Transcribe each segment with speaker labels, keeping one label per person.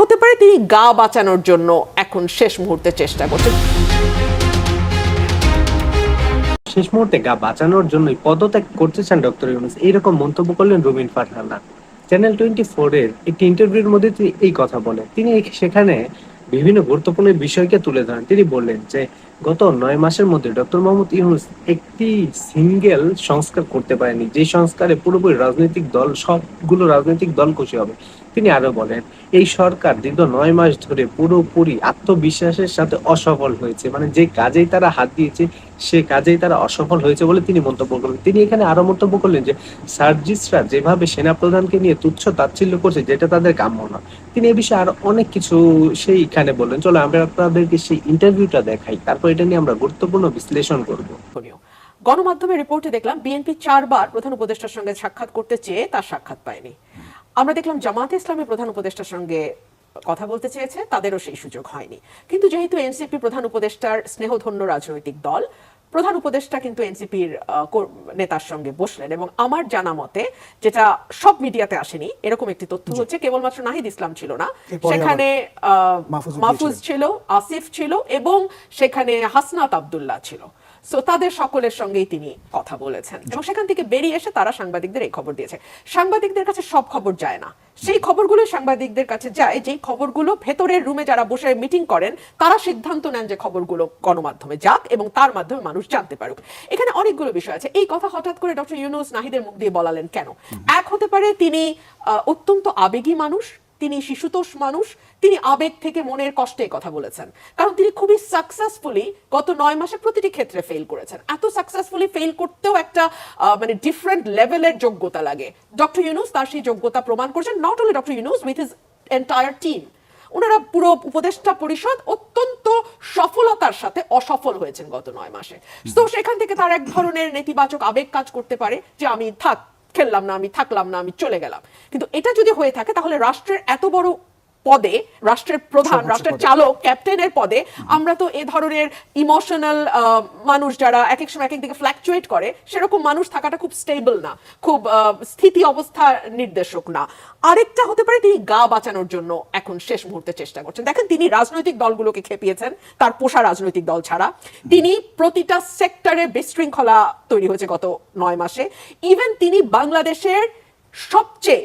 Speaker 1: হতে পারে তিনি গা বাঁচানোর জন্য এখন শেষ মুহূর্তে চেষ্টা করছেন।
Speaker 2: শেষ মুহূর্তে গা বাঁচানোর জন্যই পদত্যাগ করতে চান ডক্টর ইউনুস। এইরকম মন্তব্য করলেন রুমিন ফারহানা। চ্যানেল টোয়েন্টি এর একটি ইন্টারভিউর মধ্যে তিনি এই কথা বলেন। তিনি সেখানে বিভিন্ন গুরুত্বপূর্ণ বিষয়কে তুলে ধরেন। তিনি বললেন যে, গত নয় মাসের মধ্যে ডক্টর মোহাম্মদ ইউনুস একটি সিঙ্গেল সংস্কার করতে পারেনি। যে সংস্কারে পুরোপুরি রাজনৈতিক দল, সবগুলো রাজনৈতিক দল খুশি হবে। তিনি আরও বলেন এই সরকার দীর্ঘ নয় মাস ধরে পুরোপুরি আত্মবিশ্বাসের সাথে অসফল হয়েছে। মানে যে কাজেই তারা হাত দিয়েছে, সে কাজেই তারা অসফল হয়েছে বলে তিনি মন্তব্য করলেন। তিনি এখানে আরও মন্তব্য করলেন যে, সার্জিসরা যেভাবে সেনাপ্রধানকে নিয়ে তুচ্ছ তাচ্ছিল্য করছে, যেটা তাদের কাম্য না তিনি এ বিষয়ে আরও অনেক কিছু সেইখানে বললেন। চলো আমরা আপনাদেরকে সেই ইন্টারভিউটা দেখাই। তারপর এটা নিয়ে আমরা গুরুত্বপূর্ণ বিশ্লেষণ করব।
Speaker 1: গণমাধ্যমের রিপোর্টে দেখলাম, বিএনপি চারবার প্রধান উপদেষ্টার সঙ্গে সাক্ষাৎ করতে চেয়ে তার সাক্ষাৎ পায়নি। আমরা দেখলাম জামাতে ইসলামের প্রধান উপদেষ্টার সঙ্গে কথা বলতে চেয়েছে তাদেরও সেই সুযোগ হয়নি। কিন্তু যেহেতু এনসিপি প্রধান উপদেষ্টার স্নেহধন্য রাজনৈতিক দল প্রধান উপদেষ্টা কিন্তু এনসিপির নেতার সঙ্গে বসলেন এবং আমার জানা মতে যেটা সব মিডিয়াতে আসেনি এরকম একটি তথ্য হচ্ছে কেবলমাত্র নাহিদ ইসলাম ছিল না সেখানে মাহফুজ ছিল আসিফ ছিল এবং সেখানে হাসনাত আবদুল্লাহ ছিল। সো তাদের সকলের সঙ্গেই তিনি কথা বলেছেন। এবং সেখান থেকে বেরিয়ে এসে তারা সাংবাদিকদের এই খবর দিয়েছে। সাংবাদিকদের কাছে সব খবর যায় না। সেই খবরগুলো সাংবাদিকদের কাছে যায় যেই খবরগুলো ভেতরের রুমে যারা বসে মিটিং করেন তারা সিদ্ধান্ত নেন যে খবরগুলো গণমাধ্যমে যাক এবং তার মাধ্যমে মানুষ জানতে পারুক। এখানে অনেকগুলো বিষয় আছে। এই কথা হঠাৎ করে ডক্টর ইউনুস নাহিদের মুখ দিয়ে বলালেন কেন? এক হতে পারে তিনি অত্যন্ত আবেগী মানুষ তিনি শিশুতোষ মানুষ, তিনি আবেগ থেকে মনের কষ্টে কথা বলেছেন। কারণ তিনি খুবই সাকসেসফুলি গত নয় মাসে প্রতিটি ক্ষেত্রে ফেল করেছেন। এত সাকসেসফুলি ফেল করতেও একটা মানে ডিফারেন্ট লেভেলের যোগ্যতা লাগে। ডক্টর ইউনুস তার সেই যোগ্যতা প্রমাণ করেছেন not only doctor Yunus with his entire team ওনারা পুরো উপদেষ্টা পরিষদ অত্যন্ত সফলতার সাথে অসফল হয়েছেন গত নয় মাসে। তো সেখান থেকে তার এক ধরনের নেতিবাচক আবেগ কাজ করতে পারে যে আমি, থাক খেললাম না, আমি থাকলাম না, আমি চলে গেলাম। কিন্তু এটা যদি হয়ে থাকে, তাহলে রাষ্ট্রের এত বড় পদে রাষ্ট্রের প্রধান রাষ্ট্রের চালক ক্যাপ্টেনের পদে আমরা তো এ ধরনের ইমোশনাল মানুষ যারা এক এক সময় এক এক দিকে ফ্ল্যাকচুয়েট করে সেরকম মানুষ থাকাটা খুব স্টেবল না খুব স্থিতি অবস্থা নির্দেশক না। আরেকটা হতে পারে তিনি গা বাঁচানোর জন্য এখন শেষ মুহূর্তে চেষ্টা করছেন। দেখেন তিনি রাজনৈতিক দলগুলোকে খেপিয়েছেন তার পোষা রাজনৈতিক দল ছাড়া। তিনি প্রতিটা সেক্টরে বিশৃঙ্খলা তৈরি হয়েছে গত নয় মাসে। ইভেন তিনি বাংলাদেশের সবচেয়ে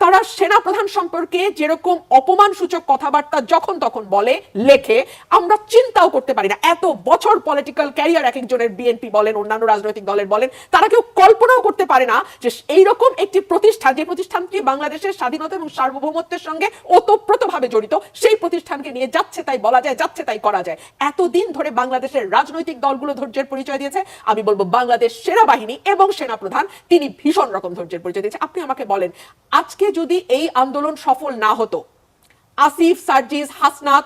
Speaker 1: তারা সেনা প্রধান সম্পর্কে যেরকম অপমান সূচক কথাবার্তা যখন তখন বলে, লেখে, আমরা চিন্তাও করতে পারি না। এত বছর পলিটিক্যাল ক্যারিয়ার এক একজনের বিএনপি বলেন, অন্যান্য রাজনৈতিক দলের বলেন, তারা কেউ কল্পনাও করতে পারে না যে এইরকম একটি প্রতিষ্ঠান, যে প্রতিষ্ঠানটি বাংলাদেশের স্বাধীনতা এবং সার্বভৌমত্বের সঙ্গে ওতপ্রোতভাবে জড়িত, সেই প্রতিষ্ঠানকে নিয়ে যাচ্ছে তাই বলা যায়, যাচ্ছে তাই করা যায়। এতদিন ধরে বাংলাদেশের রাজনৈতিক দলগুলো ধৈর্যের পরিচয় দিয়েছে। আমি বলব বাংলাদেশ সেনাবাহিনী এবং সেনাপ্রধান, তিনি ভীষণ রকম ধৈর্যের পরিচয় দিয়েছে। আপনি আমাকে বলেন আজকে যদি এই আন্দোলন সফল না হতো, আসিফ, সার্জিস, হাসনাত,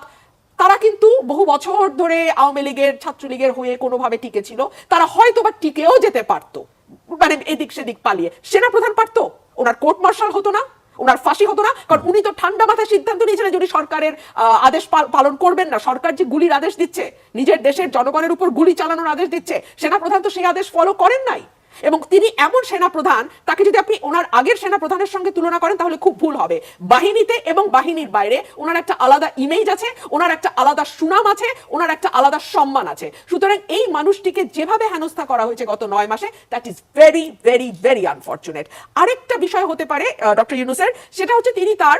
Speaker 1: তারা কিন্তু বহু বছর ধরে আওয়ামী লীগের, ছাত্রলীগের হয়ে কোনোভাবে টিকে ছিল তারা হয়তো বা টিকেও যেতে পারতো মানে এদিক সেদিক পালিয়ে। সেনাপ্রধান পারতো, ওনার কোর্ট মার্শাল হতো না, ওনার ফাঁসি হতো না, কারণ উনি তো ঠান্ডা মাথায় সিদ্ধান্ত নিয়েছিলেন যদি সরকারের আদেশ পাল- পালন করবেন না। সরকার যে গুলির আদেশ দিচ্ছে, নিজের দেশের জনগণের উপর গুলি চালানোর আদেশ দিচ্ছে, সেনাপ্রধান তো সেই আদেশ ফলো করেন নাই। এবং তিনি এমন সেনা প্রধান তাকে যদি আপনি ওনার আগের সেনা প্রধানের সঙ্গে তুলনা করেন, তাহলে খুব ভুল হবে। বাহিনীতে এবং বাহিনীর বাইরে ওনার একটা আলাদা ইমেজ আছে, ওনার একটা আলাদা সুনাম আছে, ওনার একটা আলাদা সম্মান আছে। সুতরাং এই মানুষটিকে যেভাবে হেনস্থা করা হয়েছে গত নয় মাসে that is very very very unfortunate আরেকটা বিষয় হতে পারে ডক্টর ইউনুসের, সেটা হচ্ছে তিনি তার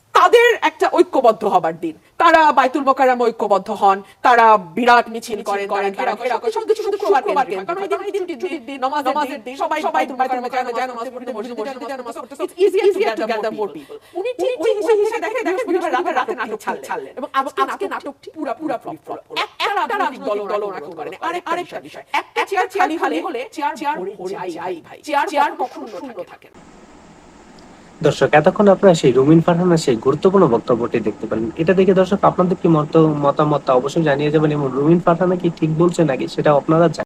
Speaker 1: তাদের একটা ঐক্যবদ্ধ হবার দিন তারা বাইতুল মোকাররম ঐক্যবদ্ধ হন তারা বিরাট মিছিল করেন করেন ঘেরা করে শুক্রবার। কারণ এই দিন দিন, নামাজের দিন, সবাই সবাই বাইতুল মোকাররমে যায় নামাজ পড়তে, মসজিদে মসজিদে যায় নামাজ পড়তে। So it's easier to gather more people. উনি ঠিক ওই হিসেবে হিসেবে দেখে দেখে বৃহস্পতিবার রাতে রাতে নাটক ছাড়লেন এবং আজকে নাটকটি পুরা পুরা ফ্লপ একটা রাজনৈতিক দল দল ওরা করেন আরেক আরেকটা বিষয় একটা চেয়ার খালি হলে চেয়ার চেয়ার ভরে যায় ভাই চেয়ার চেয়ার কখনো শূন্য থাকে না
Speaker 2: দর্শক, এতক্ষণ আপনারা সেই রুমিন ফারহানের সেই গুরুত্বপূর্ণ বক্তব্যটি দেখতে পারেন এটা দেখে দর্শক, আপনাদের কি মত, মতামত অবশ্যই জানিয়ে যাবেন এবং রুমিন ফারহানা কি ঠিক বলছে নাকি সেটা আপনারা।